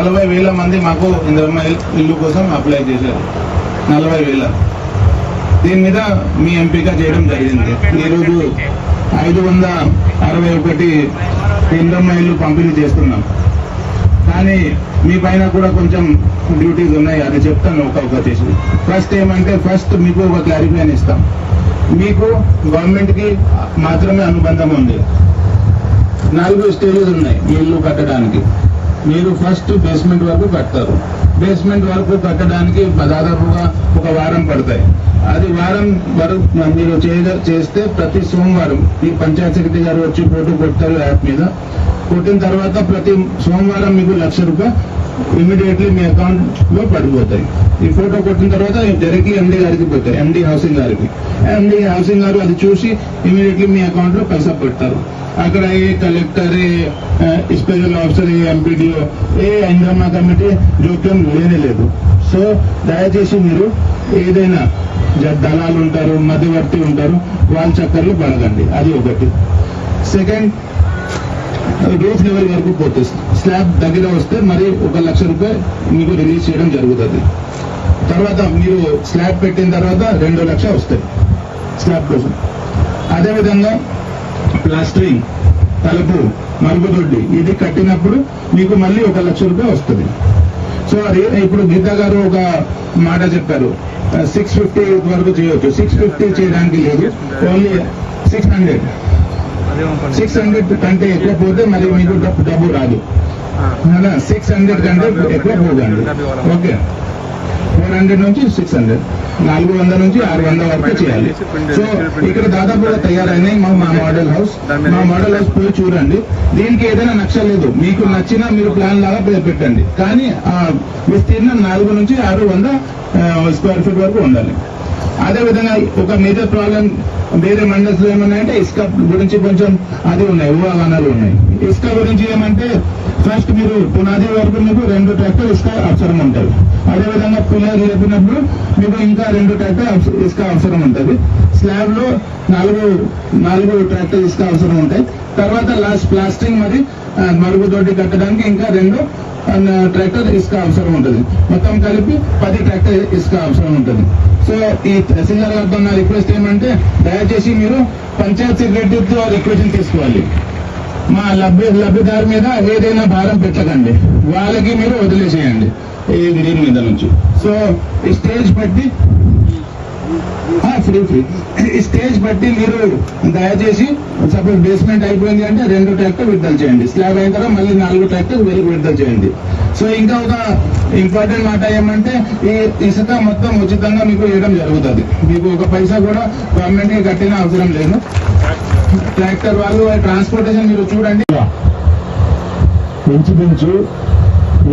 నలభై వేల మంది మాకు ఇంద్రమ్మ ఇల్లు కోసం అప్లై చేశారు. నలభై వేల. దీని మీద మీ ఎంపిక చేయడం జరిగింది. ఈరోజు ఐదు వంద అరవై ఒకటి ఇంద్రమ్మ ఇల్లు పంపిణీ చేస్తున్నాం. కానీ మీ పైన కూడా కొంచెం డ్యూటీస్ ఉన్నాయి అది చెప్తాను ఒక ఒక చేసి ఫస్ట్ ఏమంటే ఫస్ట్ మీకు ఒక క్లారిఫికేషన్ ఇస్తాం. మీకు గవర్నమెంట్కి మాత్రమే అనుబంధం ఉంది. నాలుగు స్టేజెస్ ఉన్నాయి మీ ఇల్లు కట్టడానికి. మీరు ఫస్ట్ బేస్మెంట్ వరకు కడతారు. బేస్మెంట్ వరకు కట్టడానికి దాదాపుగా ఒక వారం పడతాయి. అది వారం వరకు మీరు చేస్తే ప్రతి సోమవారం ఈ పంచాయత్ సెక్రటరీ గారు వచ్చి ఫోటో కొడతారు యాప్ మీద. కొట్టిన తర్వాత ప్రతి సోమవారం మీకు లక్ష రూపాయలు ఇమీడియట్లీ మీ అకౌంట్లో పడిపోతాయి. ఈ ఫోటో కొట్టిన తర్వాత డైరెక్ట్లీ ఎండి గారికి పోతాయి. ఎండి హౌసింగ్ గారికి. ఎండి హౌసింగ్ గారు అది చూసి ఇమీడియట్లీ మీ అకౌంట్లో పైసా పెడతారు. అక్కడ ఏ కలెక్టర్ ఏ స్పెషల్ ఆఫీసర్ ఏ ఎంపీడీఓ ఏ ఇంద్రమ్మ కమిటీ జోక్యం లేనే లేదు. సో దయచేసి మీరు ఏదైనా దళాలు ఉంటారు మధ్యవర్తి ఉంటారు వాళ్ళ చక్కర్లు పడకండి. అది ఒకటి. సెకండ్ రూఫ్ లెవెల్ వరకు పోతే స్లాబ్ దగ్గర వస్తే మరి ఒక లక్ష రూపాయలు మీకు రిలీజ్ చేయడం జరుగుతుంది. తర్వాత మీరు స్లాబ్ పెట్టిన తర్వాత రెండు లక్షలు వస్తాయి స్లాబ్ కోసం. అదేవిధంగా ప్లాస్టరింగ్ తలుపు మరుగుదొడ్డి ఇది కట్టినప్పుడు మీకు మళ్ళీ ఒక లక్ష రూపాయలు వస్తుంది. సో అది ఇప్పుడు గీతా గారు ఒక మాట చెప్పారు. సిక్స్ ఫిఫ్టీ వరకు చేయొచ్చు. సిక్స్ ఫిఫ్టీ చేయడానికి లేదు. Only six hundred six hundred కంటే ఎక్కువ పోతే మరి మీకు డబ్బు డబ్బు రాదు. సిక్స్ హండ్రెడ్ కంటే ఎక్కువ పోదండి. ఓకే. ఫోర్ హండ్రెడ్ నుంచి సిక్స్ హండ్రెడ్ నాలుగు వందల నుంచి ఆరు వందల వరకు చేయాలి. సో ఇక్కడ దాదాపుగా తయారైనాయి మా మా మోడల్ హౌస్ మా మోడల్ హౌస్ పోయి చూడండి. దీనికి ఏదైనా నచ్చలేదు. మీకు నచ్చినా మీరు ప్లాన్ లాగా పెట్టండి. కానీ విస్తీర్ణం నాలుగు నుంచి ఆరు వంద స్క్వేర్ ఫీట్ వరకు ఉండాలి. అదే విధంగా ఒక మేజర్ ప్రాబ్లం వేరే మండల్స్లో ఏమన్నాయంటే ఇసుక గురించి కొంచెం అది ఉన్నాయి ఊహాగానాలు ఉన్నాయి. ఇసుక గురించి ఏమంటే ఫస్ట్ మీరు పునాది వరకు మీకు రెండు ట్రాక్టర్ ఇసుక అవసరం ఉంటుంది. అదే విధంగా పిల్లలు లేపినప్పుడు మీకు ఇంకా రెండు ట్రాక్టర్ ఇసుక అవసరం ఉంటుంది. స్లాబ్లో నాలుగు నాలుగు ట్రాక్టర్ ఇసుక అవసరం ఉంటాయి తర్వాత లాస్ట్ ప్లాస్టింగ్ మరి మరుగుదొడ్డి కట్టడానికి ఇంకా రెండు ట్రాక్టర్ ఇసుక అవసరం ఉంటుంది. మొత్తం కలిపి పది ట్రాక్టర్ ఇసుక అవసరం ఉంటుంది. సో ఈ తహసీల్దార్ గారితో నా రిక్వెస్ట్ ఏమంటే దయచేసి మీరు పంచాయత్ సెక్రటరీతో రిక్వెస్ట్ తీసుకోవాలి. మా లబ్ధి లబ్ధిదారు మీద ఏదైనా భారం పెట్టకండి. వాళ్ళకి మీరు వదిలేసేయండి. ఈ దీని మీద నుంచి? సో ఈ స్టేజ్ బట్టి ఫ్రీ ఫ్రీ. ఈ స్టేజ్ బట్టి మీరు దయచేసి సపోజ్ బేస్మెంట్ అయిపోయింది అంటే రెండు ట్రాక్టర్ విడుదల చేయండి. స్లాబ్ అయిన తర్వాత మళ్ళీ నాలుగు ట్రాక్టర్ వెలుగు విడుదల చేయండి. సో ఇంకా ఒక ఇంపార్టెంట్ మాట ఏమంటే ఈ ఇసుక మొత్తం ఉచితంగా మీకు ఇవ్వడం జరుగుతుంది. మీకు ఒక పైసా కూడా గవర్నమెంట్కి కట్టిన అవసరం లేదు. ట్రాక్టర్ వాళ్ళు ట్రాన్స్పోర్టేషన్ మీరు చూడండి. ఇంచుమించు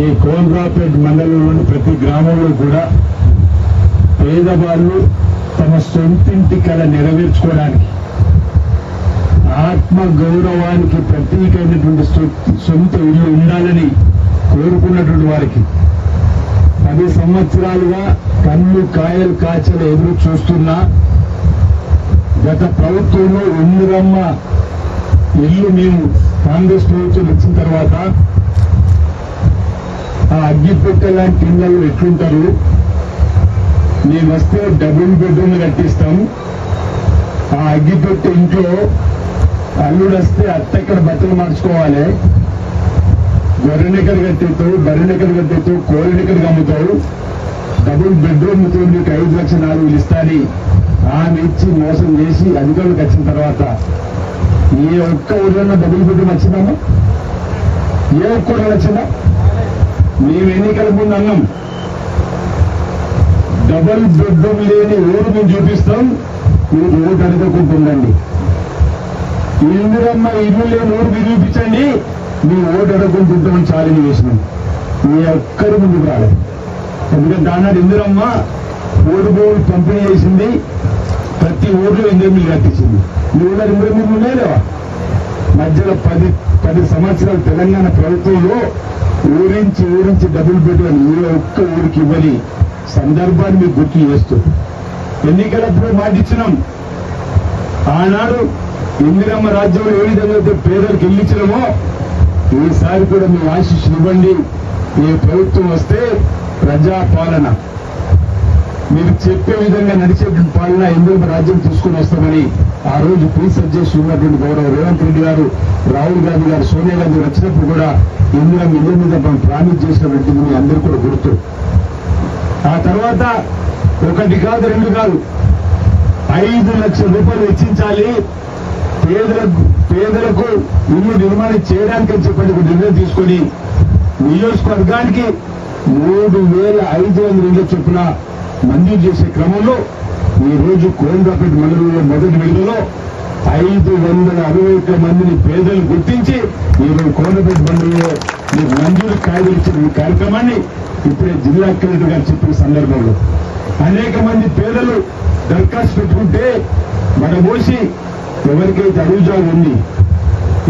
ఈ కోల్రాపేట్ మండలంలోని ప్రతి గ్రామంలో కూడా పేదవాళ్ళు తమ సొంతింటి కళ నెరవేర్చుకోవడానికి ఆత్మ గౌరవానికి ప్రతీకైనటువంటి సొంత ఇల్లు ఉండాలని కోరుకున్నటువంటి వారికి పది సంవత్సరాలుగా కన్ను కాయలు కాచలు ఎదురు చూస్తున్నా గత ప్రభుత్వంలో ఇందిరమ్మ ఇల్లు మేము కాంగ్రెస్ ప్రభుత్వం వచ్చిన తర్వాత ఆ అగ్గిపెట్టె లాంటి ఇళ్ళలో ఎట్లుంటారు? మేము వస్తే డబుల్ బెడ్రూమ్ కట్టిస్తాము ఆ అగ్గిపెట్టె ఇంట్లో అల్లుడు వస్తే అత్తెక్కడ బట్టలు మార్చుకోవాలి. గొర్రెనెక్కలు కట్టేస్తావు? బర్రెనెక్కలు కట్టేస్తావు? కోరినెక్కలు అమ్ముతావు? డబుల్ బెడ్రూమ్ నీకు ఐదు లక్షల నాలుగు ఇస్తాని. ఆమె ఇచ్చి మోసం చేసి అధికారులకు వచ్చిన తర్వాత ఏ ఒక్క ఊర్లో డబ్బులు పెట్టి వచ్చిందమ్మా? ఏ ఒక్క ఊర్లో వచ్చిందా? మేము ఎన్నికల ముందు అన్నాం డబుల్ బెడ్రూమ్ లేని ఊరు మేము చూపిస్తాం మీరు ఓటు అడగకుంటుండండి ఇందిరమ్మ ఇల్లు లేని ఊరు మీరు చూపించండి మీ ఓటు అడగకుంటుంటామని ఛాలెంజ్ చేసినాం మీ ఒక్కరు ముందుకు రాలేదు. ఎందుకంటే ఆనాడు ఇందిరమ్మ ఓటు భూములు పంపిణీ చేసింది ప్రతి ఊర్లో ఇందిరమ్మలు కట్టించింది. మీ ఊళ్ళో ఇందిరమ్మలు ఉన్నాయా మధ్యలో పది పది సంవత్సరాలు తెలంగాణ ప్రభుత్వంలో ఊరించి ఊరించి డబ్బులు పెట్టుకొని ఊరో ఒక్క ఊరికి ఇవ్వని సందర్భాన్ని మీకు గుర్తు చేస్తూ. ఎన్నికలప్పుడు మాటిచ్చినాం ఆనాడు ఇందిరమ్మ రాజ్యంలో ఏ విధంగా అయితే పేదలకు ఇల్లు ఈసారి కూడా మేము ఆశీస్సులు ఇవ్వండి. ఈ ప్రభుత్వం వస్తే ప్రజా పాలన మీరు చెప్పే విధంగా నడిచే పాలన ఎందుకు రాజ్యం తీసుకుని వస్తామని ఆ రోజు ప్రీసెట్ చేసి ఉన్నటువంటి గౌరవ రేవంత్ రెడ్డి గారు రాహుల్ గాంధీ గారు సోనియా గాంధీ వచ్చినప్పుడు కూడా ఇందులో ఇళ్ళ మీద మనం ప్రామిస్ చేసినటువంటి మీ అందరూ కూడా గుర్తు. ఆ తర్వాత ఒకటి కాదు రెండు కాదు. ఐదు లక్షల రూపాయలు వెచ్చించాలి. పేదలకు పేదలకు ఇల్లు నిర్మాణం చేయడానికి అని చెప్పని ఒక నిర్ణయం తీసుకొని నియోజకవర్గానికి మూడు వేల ఐదు వందల ఇళ్ళ చొప్పున మంజూరు చేసే క్రమంలో ఈ రోజు కోయంబాపేట మండలంలో మొదటి విడుదలలో ఐదు వందల అరవై ఒక్క మందిని పేదలు గుర్తించి ఈరోజు రోజు కోయంబాపేట మండలంలో మీకు మంజూరు కాయలు ఇచ్చిన ఈ కార్యక్రమాన్ని ఇప్పుడే జిల్లా కలెక్టర్ గారు చెప్పిన సందర్భంలో. అనేక మంది పేదలు దరఖాస్తు పెట్టుకుంటే మడబోసి ఎవరికైతే అడుగుజాగు ఉంది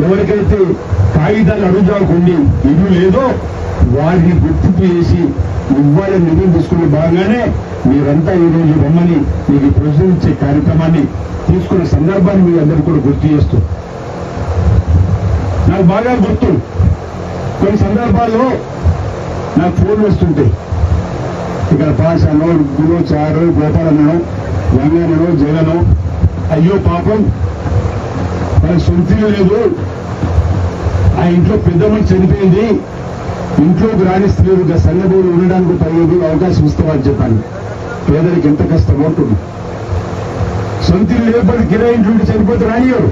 ఎవరికైతే కాగితాలు అడుగుజాగు ఇల్లు లేదో వారిని గుర్తింపు చేసి ఇవ్వాలని నిర్ణయం తీసుకునే భాగంగానే మీరంతా ఈరోజు రోజు రమ్మని మీకు ప్రశ్నించే కార్యక్రమాన్ని తీసుకునే సందర్భాన్ని మీరు అందరూ కూడా గుర్తు చేస్తూ. నాకు బాగా గుర్తు. కొన్ని సందర్భాల్లో నాకు ఫోన్ వస్తుంటాయి. ఇక్కడ పాషానో గురు చారు గోపాలనో వెంగనో జగనో అయ్యో పాపం. మన సొంతలు లేదు. ఆ ఇంట్లో పెద్ద మనిషి చనిపోయింది. ఇంట్లోకి రాణిస్తలేదు ఇంకా సంగబోలు ఉండడానికి పదిహేను అవకాశం ఇస్తామని చెప్పాను పేదరికి ఎంత కష్టం ఉంటుంది సొంతలు లేకపోతే కిరాయి ఇంట్లో చనిపోతే రానియరు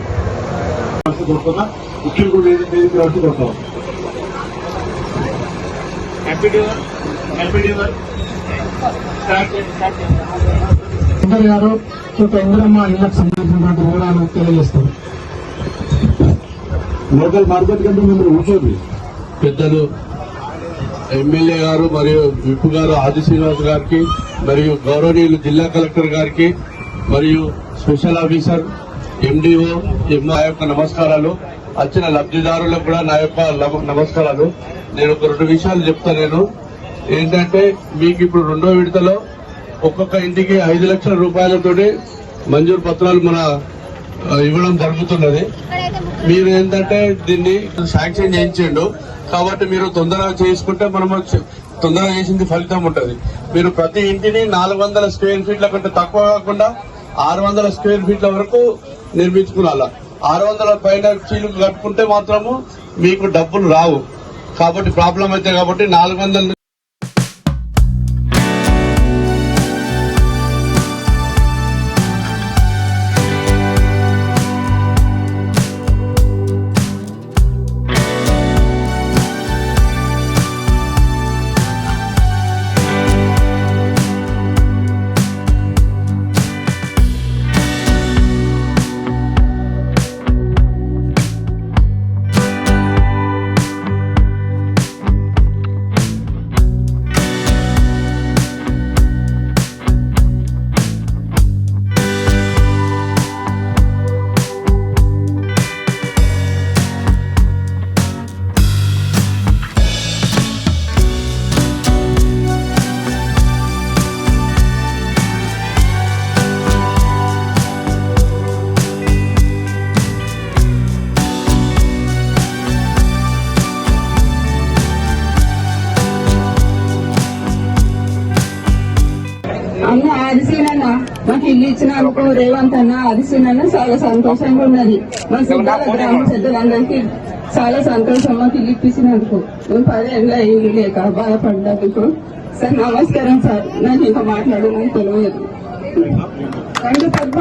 గారు ఇందిరమ్మ ఇళ్ళకు సంబంధించినటువంటి వివరాలు తెలియజేస్తారు లోకల్ మార్కెట్ కంటే మిమ్మల్ని కూర్చోండి పెద్దలు ఎమ్మెల్యే గారు మరియు విప్ గారు ఆది శ్రీనివాస్ గారికి మరియు గౌరవనీయులు జిల్లా కలెక్టర్ గారికి మరియు స్పెషల్ ఆఫీసర్ ఎండిఓ మా యొక్క నమస్కారాలు వచ్చిన లబ్ధిదారులకు కూడా నా యొక్క నమస్కారాలు. నేను ఒక రెండు విషయాలు చెప్తా నేను. ఏంటంటే మీకు ఇప్పుడు రెండో విడతలో ఒక్కొక్క ఇంటికి ఐదు లక్షల రూపాయలతోటి మంజూరు పత్రాలు మన ఇవ్వడం జరుగుతున్నది. మీరు ఏంటంటే దీన్ని శాంక్షన్ చేయించండు. కాబట్టి మీరు తొందరగా చేసుకుంటే మనం తొందరగా చేసింది ఫలితం ఉంటుంది. మీరు ప్రతి ఇంటిని నాలుగు వందల స్క్వేర్ ఫీట్ల కంటే తక్కువ కాకుండా ఆరు వందల స్క్వేర్ ఫీట్ల వరకు నిర్మించుకున్నాలా ఆరు వందల పైన చీలు కట్టుకుంటే మాత్రము మీకు డబ్బులు రావు. కాబట్టి ప్రాబ్లం అయితే కాబట్టి నాలుగు వందల ఇచ్చినందుకు రేవంత్ అన్న ఆదిశీనన్న చాలా సంతోషంగా ఉన్నది. మా సిద్ధాల గ్రామ పెద్దలందరికీ చాలా సంతోషం మాకు ఇల్లు ఇప్పించినందుకు మేము పదేళ్ళ ఇల్లు లేక బాధపడ్డందుకు. సార్ నమస్కారం సార్. నాకు ఇంకా మాట్లాడమని తెలియదు. యూ పద్మ